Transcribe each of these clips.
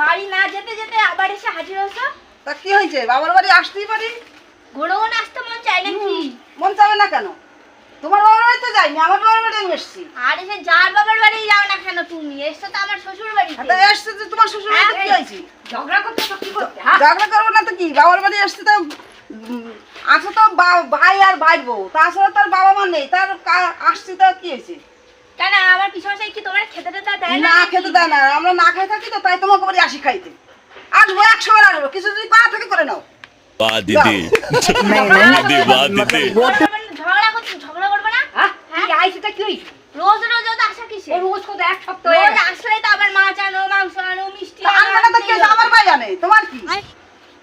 বাড়ি না যেতে যেতে আবার এসে হাজির হয়েছো? তা কি হয়েছে? বাবার বাড়ি আসতেই পারি? ঘোড়ন আসতে মন চায় মন চাবে না কেন? তোমার বাবার বাড়ি তো যাইনি আমার বাবার বাড়ি আমি এসেছি আরে সে যার বাবার বাড়ি যাও না কেন তুমি এসছো তো আমার শ্বশুর বাড়ি তাহলে এসছো তো তোমার শ্বশুর বাড়ি কি হয়েছে ঝগড়া করতে তো কি করতে ঝগড়া করব না তো কি বাবার বাড়ি এসছে তো আছে তো ভাই আর ভাই বউ তাছাড়া তার বাবা মা নেই তার আসছে তো কি হয়েছে কেন আমার পিছনে সেই কি তোমার খেতে টেতে দেয় না খেতে দেয় না আমরা না খাই থাকি তো তাই তোমার বাড়ি আসি খাইতে আসব একশো বার আসব কিছু যদি পা থেকে করে নাও বাহ দিদি বাহ দিদি আইসিটা কি রোজ রোজ আসা কিসে রোজ কত এক সপ্তাহ? রোজ গেছে। আসলেই তো আবার মাছ আনো মাংস আনো মিষ্টি তা আনবে তো কি আমার ভাই আনে। তোমার কি?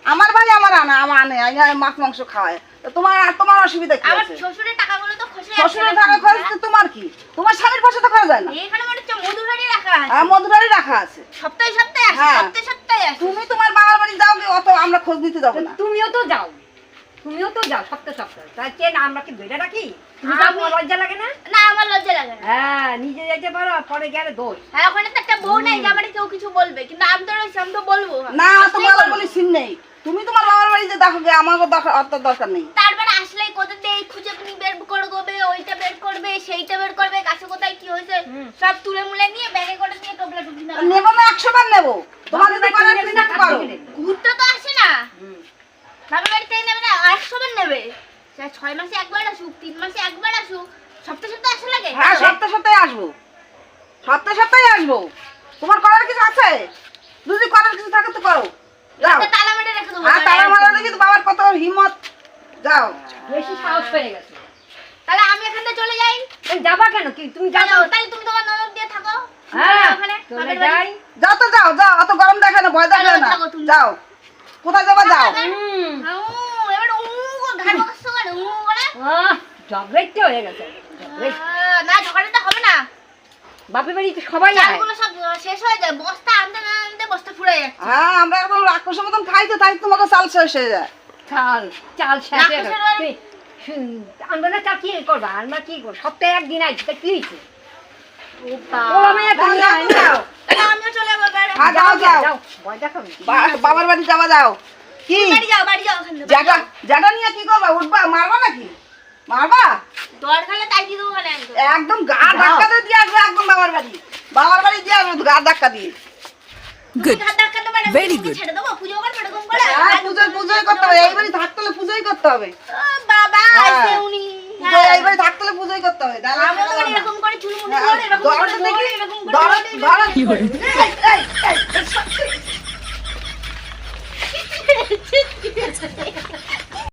আমার ভাই আমার আনে আমার আনে মাছ মাংস খাওয়াই তোমার আর তোমার অসুবিধা কি আমার শ্বশুরের টাকাগুলো তো খসে শ্বশুরের টাকা খরচ তো তোমার কি? তোমার স্বামীর পয়সা তো খরচ যায় না? এখানে মনে মধুরানি রাখা আছে। আর মধুরারি রাখা আছে। সপ্তাহে সপ্তাহে আসে হ্যাঁ। সপ্তাহে সপ্তাহে আসে। তুমি তোমার বাবার বাড়ি যাও অত আমরা খোঁজ নিতে যাব না। তুমিও তো যাও তুমিও তো যাও সপ্তাহ সপ্তাহ। তাই কে না আমরা কি বেড়ে রাখি? তুমি তোমার লজ্জা লাগে না? না আমার লজ্জা লাগে না। হ্যাঁ নিজে যেতে পারো পরে গেলে দোষ। হ্যাঁ ওখানে তো একটা বউ নেই যে আমার কেউ কিছু বলবে কিন্তু আমি তো আমি তো বলব না। তোমার বলব। সিন নেই। তুমি তোমার বাবার বাড়ি দেখো আমাকে দরকার অত দরকার নেই। তারপরে আসলেই কোথা দিয়ে খুঁজে তুমি বের করবে ওইটা বের করবে সেইটা বের করবে গাছে কোথায় কি হয়েছে সব তুলে মুলে নিয়ে ব্যাগে করে নিয়ে টোপলা নেব না একশো বার নেব। তোমার যদি করার কিছু করো? ঘুরতে তো। বাবার বাড়ি থেকে নেবে না একশো বার নেবে ছয় মাসে একবার আসুক তিন মাসে একবার আসুক সপ্তাহে সপ্তাহে আসা লাগে? হ্যাঁ সপ্তাহে সপ্তাহে আসব। সপ্তাহে সপ্তাহে আসব। তোমার করার কিছু আছে? যদি করার কিছু থাকে তো করো। যাও। তালা মেরে রেখে দেবো হ্যাঁ তারা মারা দেখি তো বাবার কত হিম্মত। যাও। বেশি সাহস পেয়ে গেছে। তাহলে আমি এখান থেকে চলে যাই। যাবা কেন? কি তুমি যাও তাহলে তুমি তোমার ননদ দিয়ে থাকো। হ্যাঁ ওখানে চলে যাই। যাও তো যাও যাও অত গরম দেখে না ভয় দেখে না। যাও। কোথায় যাবা যাও? ঝগড়াইতে হয়ে গেছে। না ঝগড়াটা হবে না। বাপের বাড়িতে সবাই আয়। সব শেষ হয়ে যায়। বস্তা আনতে না আনতে বস্তা ফুরে যাচ্ছে হ্যাঁ আমরা এখন রাক্ষসের মতন খাই তো তাই তোমাকে চাল শেষ হয়ে যায়। চাল চাল শেষ হয়ে গেছে। বাড়ি- তুই, হুম, আনবে না চাল কি করবা? কি করব? সপ্তাহে একদিন আইছি তা কি হয়েছে? ও আমি তুমি যাও, আয় যাও। যাও তাহলে আমিও চলে হ্যাঁ, যাও, যাও। বাবার বাড়ি যাবা যাও। কি? বাড়ি যাও বাড়ি যাও ওখান থেকে, বাড়ি জাটা জাটা নিয়ে কি করবা? উঠবা? মারবা নাকি? মারবা? মানে একদম। গা ধাক্কা দিয়ে দিয়ে আসবে একদম বাবার বাড়ি। বাবার বাড়ি দিয়ে আসবে গা ধাক্কা দিয়ে। তুমি ঘাট ধাক্কা দেবে না, Very তুমি good. ছেড়ে দেবো, পুজো করবে এরকম করে? হ্যাঁ করতে হবে। এই বাড়ি থাকতে হলে পুজোই করতে হবে। ও বাবা, হ্যাঁ। হ্যাঁ। থাকতে হলে পুজোই করতে হবে। ধরো